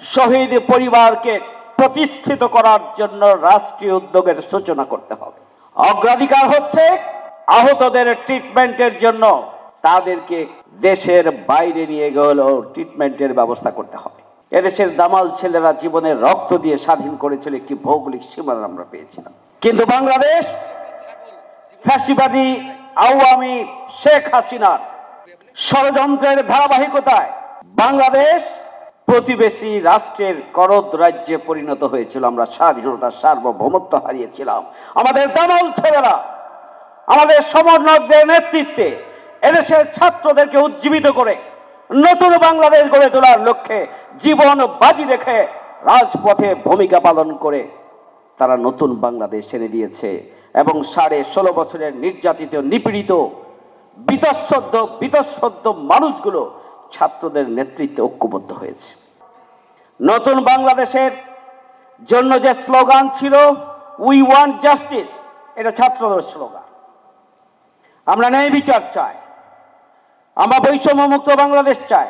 শহীদ পরিবারকে প্রতিষ্ঠিত করার জন্য রাষ্ট্রীয় উদ্যোগের সূচনা করতে হবে। অগ্রাধিকার হচ্ছে আহতদের ট্রিটমেন্টের জন্য। তাদেরকে দেশের বাইরে নিয়ে গেলেও ট্রিটমেন্টের ব্যবস্থা করতে হবে। এদেশের দামাল ছেলেরা জীবনের রক্ত দিয়ে স্বাধীন করেছিল একটি ভৌগোলিক সীমানা আমরা পেয়েছিলাম। কিন্তু বাংলাদেশ ফ্যাসিবাদী আওয়ামী শেখ হাসিনার ষড়যন্ত্রের ধারাবাহিকতায় বাংলাদেশ প্রতিবেশী রাষ্ট্রের করদ রাজ্যে পরিণত হয়েছিল। আমরা স্বাধীনতার সার্বভৌমত্ব হারিয়েছিলাম। আমাদের দামাল ছেলেরা, আমাদের সমন্বয়কদের নেতৃত্বে এদেশের ছাত্রদেরকে উজ্জীবিত করে নতুন বাংলাদেশ গড়ে তোলার লক্ষ্যে জীবন বাজি রেখে রাজপথে ভূমিকা পালন করে তারা নতুন বাংলাদেশ এনে দিয়েছে এবং সাড়ে ষোলো বছরের নির্যাতিত, নিপীড়িত বিতঃসদ্য বিতঃসদ্য মানুষগুলো ছাত্রদের নেতৃত্বে ঐক্যবদ্ধ হয়েছে। নতুন বাংলাদেশের জন্য যে স্লোগান ছিল উই ওয়ান্ট জাস্টিস এটা ছাত্রদের স্লোগান। আমরা ন্যায় বিচার চাই। আমরা বৈষম্য মুক্ত বাংলাদেশ চাই।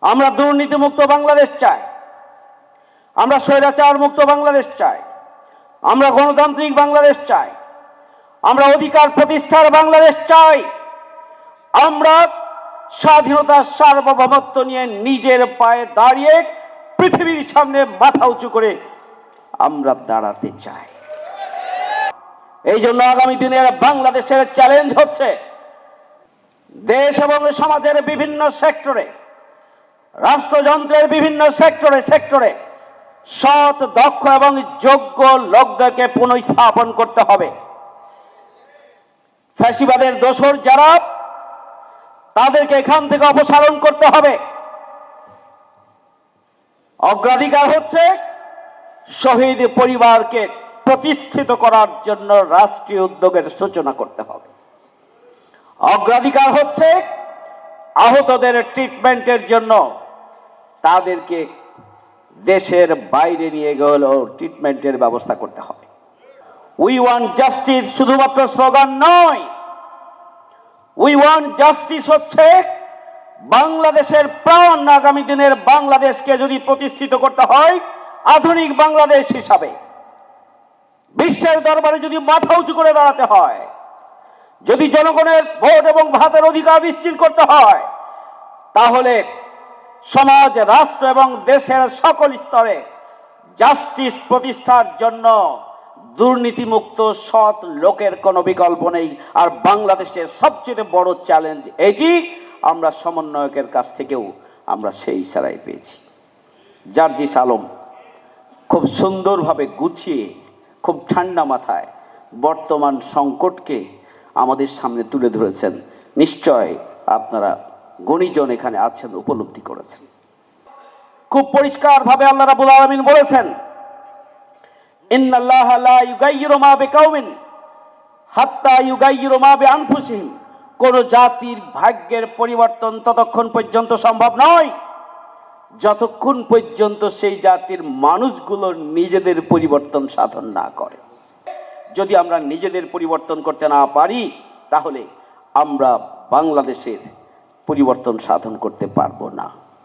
আমরা দুর্নীতিমুক্ত বাংলাদেশ চাই। আমরা স্বৈরাচার মুক্ত বাংলাদেশ চাই। আমরা গণতান্ত্রিক বাংলাদেশ চাই। আমরা অধিকার প্রতিষ্ঠার বাংলাদেশ চাই। আমরা স্বাধীনতার সার্বভৌমত্ব নিয়ে নিজের পায়ে দাঁড়িয়ে পৃথিবীর সামনে মাথা উঁচু করে আমরা দাঁড়াতে চাই। এই জন্য আগামী দিনের বাংলাদেশের চ্যালেঞ্জ হচ্ছে দেশ এবং সমাজের বিভিন্ন সেক্টরে, রাষ্ট্রযন্ত্রের বিভিন্ন সেক্টরে সেক্টরে সৎ, দক্ষ এবং যোগ্য লোকদেরকে পুনঃস্থাপন করতে হবে। ফ্যাসিবাদের দোসর যারা তাদেরকে এখান থেকে অপসারণ করতে হবে। অগ্রাধিকার হচ্ছে শহীদ পরিবারকে প্রতিষ্ঠিত করার জন্য রাষ্ট্রীয় উদ্যোগের সূচনা করতে হবে। অগ্রাধিকার হচ্ছে আহতদের ট্রিটমেন্টের জন্য তাদেরকে দেশের বাইরে নিয়ে গেলেও ট্রিটমেন্টের ব্যবস্থা করতে হবে। উই ওয়ান্ট জাস্টিস শুধুমাত্র স্লোগান নয় উই ওয়ান্ট জাস্টিস হচ্ছে বাংলাদেশের প্রাণ আগামী দিনের বাংলাদেশকে যদি প্রতিষ্ঠিত করতে হয় আধুনিক বাংলাদেশ হিসাবে। বিশ্বের দরবারে যদি মাথা উঁচু করে দাঁড়াতে হয়, যদি জনগণের ভোট এবং ভাতের অধিকার নিশ্চিত করতে হয়, তাহলে সমাজ, রাষ্ট্র এবং দেশের সকল স্তরে জাস্টিস প্রতিষ্ঠার জন্য দুর্নীতিমুক্ত সৎ লোকের কোনো বিকল্প নেই। আর বাংলাদেশের সবচেয়ে বড় চ্যালেঞ্জ এটি আমরা সমন্বয়কের কাছ থেকেও আমরা সেই ইশারাই পেয়েছি। জার্জিস আলম খুব সুন্দরভাবে গুছিয়ে, খুব ঠান্ডা মাথায় বর্তমান সংকটকে আমাদের সামনে তুলে ধরেছেন। নিশ্চয় আপনারা গণিজন এখানে আছেন, উপলব্ধি করেছেন। খুব পরিষ্কারভাবে আল্লাহ রাবুল আলমিন বলেছেন কোন জাতির ভাগ্যের পরিবর্তন ততক্ষণ পর্যন্ত সম্ভব নয়। যতক্ষণ পর্যন্ত সেই জাতির মানুষগুলো নিজেদের পরিবর্তন সাধন না করে। যদি আমরা নিজেদের পরিবর্তন করতে না পারি, তাহলে আমরা বাংলাদেশের পরিবর্তন সাধন করতে পারব না।